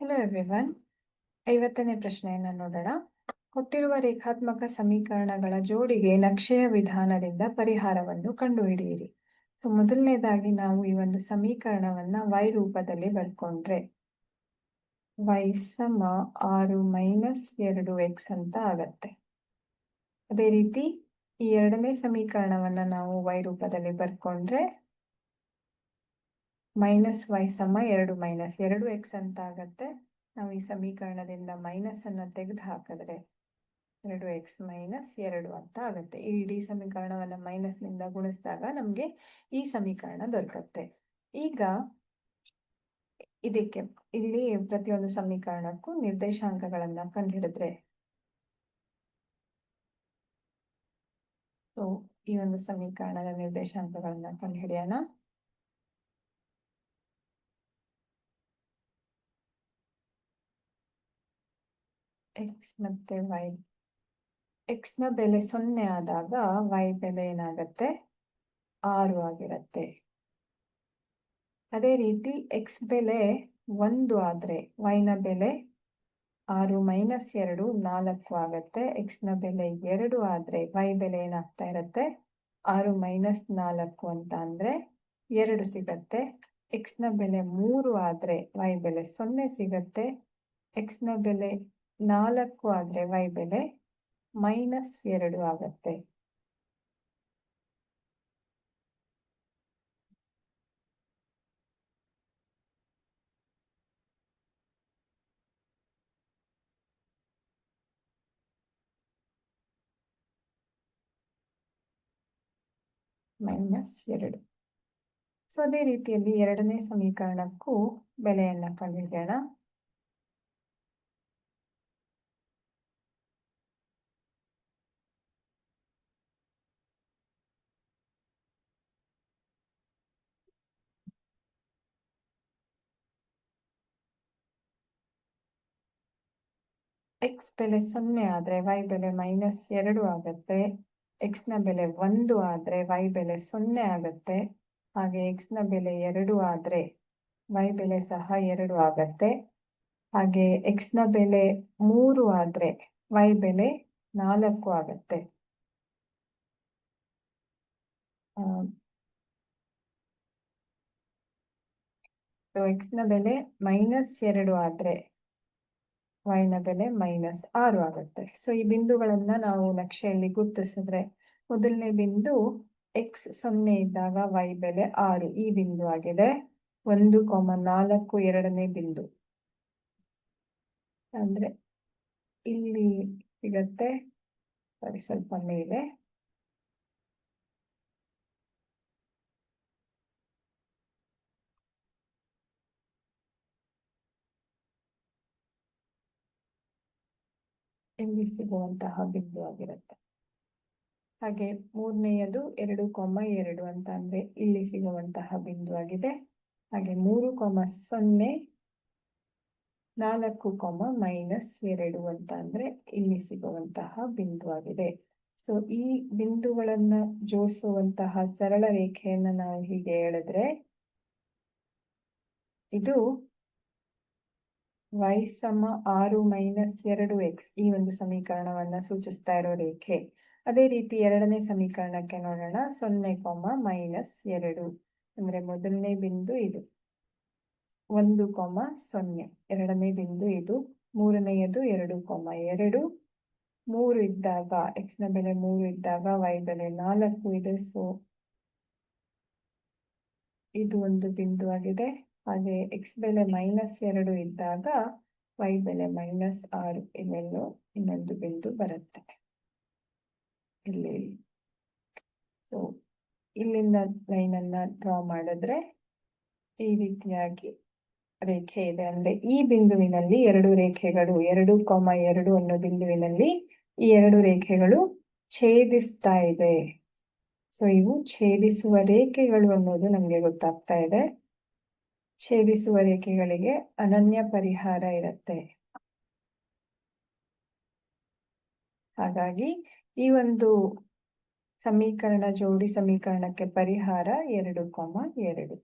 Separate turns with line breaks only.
Hello everyone ಐವತ್ತನೇ ಪ್ರಶ್ನೆಯನ್ನು ನೋಡೋಣ. ಕೊಟ್ಟಿರುವ ರೇಖಾತ್ಮಕ ಸಮೀಕರಣಗಳ ಜೋಡಿಗೆ ನಕ್ಷೆಯ ವಿಧಾನದಿಂದ ಪರಿಹಾರವನ್ನು ಕಂಡುಹಿಡಿಯಿರಿ. ಸೊ ಮೊದಲನೇದಾಗಿ ನಾವು ಈ ಒಂದು ಸಮೀಕರಣವನ್ನ ವೈ ರೂಪದಲ್ಲಿ ಬರ್ಕೊಂಡ್ರೆ. ವೈ ಸಮ ಆರು ಮೈನಸ್ ಎರಡು ಎಕ್ಸ್ ಅಂತ ಆಗತ್ತೆ. ಅದೇ ರೀತಿ ಈ ಎರಡನೇ ಸಮೀಕರಣವನ್ನ ನಾವು ವೈ ರೂಪದಲ್ಲಿ ಬರ್ಕೊಂಡ್ರೆ ಮೈನಸ್ ವೈ ಸಮ ಎರಡು ಮೈನಸ್ ಎರಡು ಎಕ್ಸ್ ಅಂತ ಆಗತ್ತೆ. ನಾವು ಈ ಸಮೀಕರಣದಿಂದ ಮೈನಸ್ ಅನ್ನು ತೆಗೆದು ಹಾಕಿದ್ರೆ ಎರಡು ಎಕ್ಸ್ ಮೈನಸ್ ಎರಡು ಅಂತ ಆಗುತ್ತೆ. ಈ ಇಡೀ ಸಮೀಕರಣವನ್ನು ಮೈನಸ್ನಿಂದ ಗುಣಿಸಿದಾಗ ನಮಗೆ ಈ ಸಮೀಕರಣ ದೊರಕತ್ತೆ. ಈಗ ಇದಕ್ಕೆ ಇಲ್ಲಿ ಪ್ರತಿಯೊಂದು ಸಮೀಕರಣಕ್ಕೂ ನಿರ್ದೇಶಾಂಕಗಳನ್ನು ಕಂಡುಹಿಡಿದ್ರೆ. ಸೊ ಈ ಒಂದು ಸಮೀಕರಣದ ನಿರ್ದೇಶಾಂಕಗಳನ್ನು ಕಂಡುಹಿಡಿಯೋಣ. ಎಕ್ಸ್ ಮತ್ತೆ ವೈ ನ ಬೆಲೆ ಸೊನ್ನೆ ಆದಾಗ ವೈ ಬೆಲೆ ಏನಾಗತ್ತೆ? ಆರು ಆಗಿರತ್ತೆ. ಅದೇ ರೀತಿ ಎಕ್ಸ್ ಬೆಲೆ ಒಂದು ಆದರೆ ವೈನ ಬೆಲೆ ಆರು ಮೈನಸ್ ಎರಡು ನಾಲ್ಕು ಆಗತ್ತೆ. ಎಕ್ಸ್ನ ಬೆಲೆ ಎರಡು ಆದರೆ ವೈ ಬೆಲೆ ಏನಾಗ್ತಾ ಇರತ್ತೆ? ಆರು ಮೈನಸ್ ನಾಲ್ಕು ಅಂತ ಅಂದರೆ ಎರಡು ಸಿಗತ್ತೆ. ಎಕ್ಸ್ನ ಬೆಲೆ ಮೂರು ಆದರೆ ವೈ ಬೆಲೆ ಸೊನ್ನೆ ಸಿಗತ್ತೆ. ಎಕ್ಸ್ನ ಬೆಲೆ ನಾಲ್ಕು ಆದ್ರೆ ವೈ ಬೆಲೆ ಮೈನಸ್ ಎರಡು ಆಗತ್ತೆ. ಮೈನಸ್ ಎರಡು. ಸೊ ಅದೇ ರೀತಿಯಲ್ಲಿ ಎರಡನೇ ಸಮೀಕರಣಕ್ಕೂ ಬೆಲೆಯನ್ನ ಕಂಡುಹಿಡಿಯೋಣ. ಎಕ್ಸ್ ಬೆಲೆ ಸೊನ್ನೆ ಆದರೆ ವೈ ಬೆಲೆ ಮೈನಸ್ ಎರಡು ಆಗತ್ತೆ. ಎಕ್ಸ್ನ ಬೆಲೆ ಒಂದು ಆದರೆ ವೈ ಬೆಲೆ ಸೊನ್ನೆ ಆಗತ್ತೆ. ಹಾಗೆ ಎಕ್ಸ್ನ ಬೆಲೆ ಎರಡು ಆದರೆ ವೈ ಬೆಲೆ ಸಹ ಎರಡು ಆಗತ್ತೆ. ಹಾಗೆ ಎಕ್ಸ್ನ ಬೆಲೆ ಮೂರು ಆದರೆ ವೈ ಬೆಲೆ ನಾಲ್ಕು ಆಗತ್ತೆ. ಎಕ್ಸ್ನ ಬೆಲೆ ಮೈನಸ್ ಎರಡು ಆದ್ರೆ y ನ ಬೆಲೆ ಮೈನಸ್ ಆರು ಆಗುತ್ತೆ. ಸೊ ಈ ಬಿಂದುಗಳನ್ನ ನಾವು ನಕ್ಷೆಯಲ್ಲಿ ಗುರುತಿಸಿದ್ರೆ ಮೊದಲನೇ ಬಿಂದು ಎಕ್ಸ್ ಸೊನ್ನೆ ಇದ್ದಾಗ ವೈ ಬೆಲೆ ಆರು. ಈ ಬಿಂದು ಆಗಿದೆ ಒಂದು ಕೊಮ ನಾಲ್ಕು ಎರಡನೇ ಬಿಂದು. ಅಂದ್ರೆ ಇಲ್ಲಿ ಸಿಗತ್ತೆ, ಸರಿ ಸ್ವಲ್ಪ ಮೇಲೆ ಇಲ್ಲಿ ಸಿಗುವಂತಹ ಬಿಂದು ಆಗಿರುತ್ತೆ. ಹಾಗೆ ಮೂರನೆಯದು ಎರಡು ಕೊಮ್ಮ ಎರಡು ಅಂತ ಅಂದ್ರೆ ಇಲ್ಲಿ ಸಿಗುವಂತಹ ಬಿಂದು ಆಗಿದೆ. ಹಾಗೆ ಮೂರು ಕೊಮ ಸೊನ್ನೆ, ನಾಲ್ಕು ಕೊಮ ಮೈನಸ್ ಎರಡು ಅಂತ ಅಂದ್ರೆ ಇಲ್ಲಿ ಸಿಗುವಂತಹ ಬಿಂದು ಆಗಿದೆ. ಸೊ ಈ ಬಿಂದುಗಳನ್ನ ಜೋಡಿಸುವಂತಹ ಸರಳ ರೇಖೆಯನ್ನ ನಾವು ಹೀಗೆ ಹೇಳಿದ್ರೆ, ಇದು ವೈ ಸಮ ಆರು ಮೈನಸ್ ಎರಡು ಎಕ್ಸ್ ಈ ಒಂದು ಸಮೀಕರಣವನ್ನ ಸೂಚಿಸ್ತಾ ಇರೋ ರೇಖೆ. ಅದೇ ರೀತಿ ಎರಡನೇ ಸಮೀಕರಣಕ್ಕೆ ನೋಡೋಣ. ಸೊನ್ನೆ ಕೊಮ ಮೈನಸ್ ಎರಡು ಅಂದ್ರೆ ಮೊದಲನೇ ಬಿಂದು ಇದು. ಒಂದು ಕೊಮ ಸೊನ್ನೆ. ಎರಡನೇ ಬಿಂದು ಇದು. ಮೂರನೆಯದು ಎರಡು ಕೊಮ ಎರಡು. ಮೂರು ಇದ್ದಾಗ ಎಕ್ಸ್ನ ಬೆಲೆ ಮೂರು ಇದ್ದಾಗ ವೈ ಬೆಲೆ ನಾಲ್ಕು. ಇದೆ ಸೊ ಇದು ಒಂದು ಬಿಂದು ಆಗಿದೆ. ಹಾಗೆ ಎಕ್ಸ್ ಬೆಲೆ ಮೈನಸ್ ಎರಡು ಇದ್ದಾಗ ವೈ ಬೆಲೆ ಮೈನಸ್ ಆರು ಇವೆಲ್ಲೋ ಇನ್ನೊಂದು ಬಿಂದು ಬರುತ್ತೆ. ಇಲ್ಲಿ ಸೊ ಇಲ್ಲಿಂದ ಲೈನ್ ಅನ್ನ ಡ್ರಾ ಮಾಡಿದ್ರೆ ಈ ರೀತಿಯಾಗಿ ರೇಖೆ ಇದೆ. ಅಂದ್ರೆ ಈ ಬಿಂದುವಿನಲ್ಲಿ ಎರಡು ರೇಖೆಗಳು, ಎರಡು ಕೊಮ ಎರಡು ಅನ್ನೋ ಬಿಂದುವಿನಲ್ಲಿ ಈ ಎರಡು ರೇಖೆಗಳು ಛೇದಿಸ್ತಾ ಇದೆ. ಸೊ ಇವು ಛೇದಿಸುವ ರೇಖೆಗಳು ಅನ್ನೋದು ನಮ್ಗೆ ಗೊತ್ತಾಗ್ತಾ ಇದೆ. ಛೇದಿಸುವ ರೇಖೆಗಳಿಗೆ ಅನನ್ಯ ಪರಿಹಾರ ಇರುತ್ತೆ. ಹಾಗಾಗಿ ಈ ಒಂದು ಸಮೀಕರಣ ಜೋಡಿ ಸಮೀಕರಣಕ್ಕೆ ಪರಿಹಾರ ಎರಡು, ಕೊಮ ಎರಡು.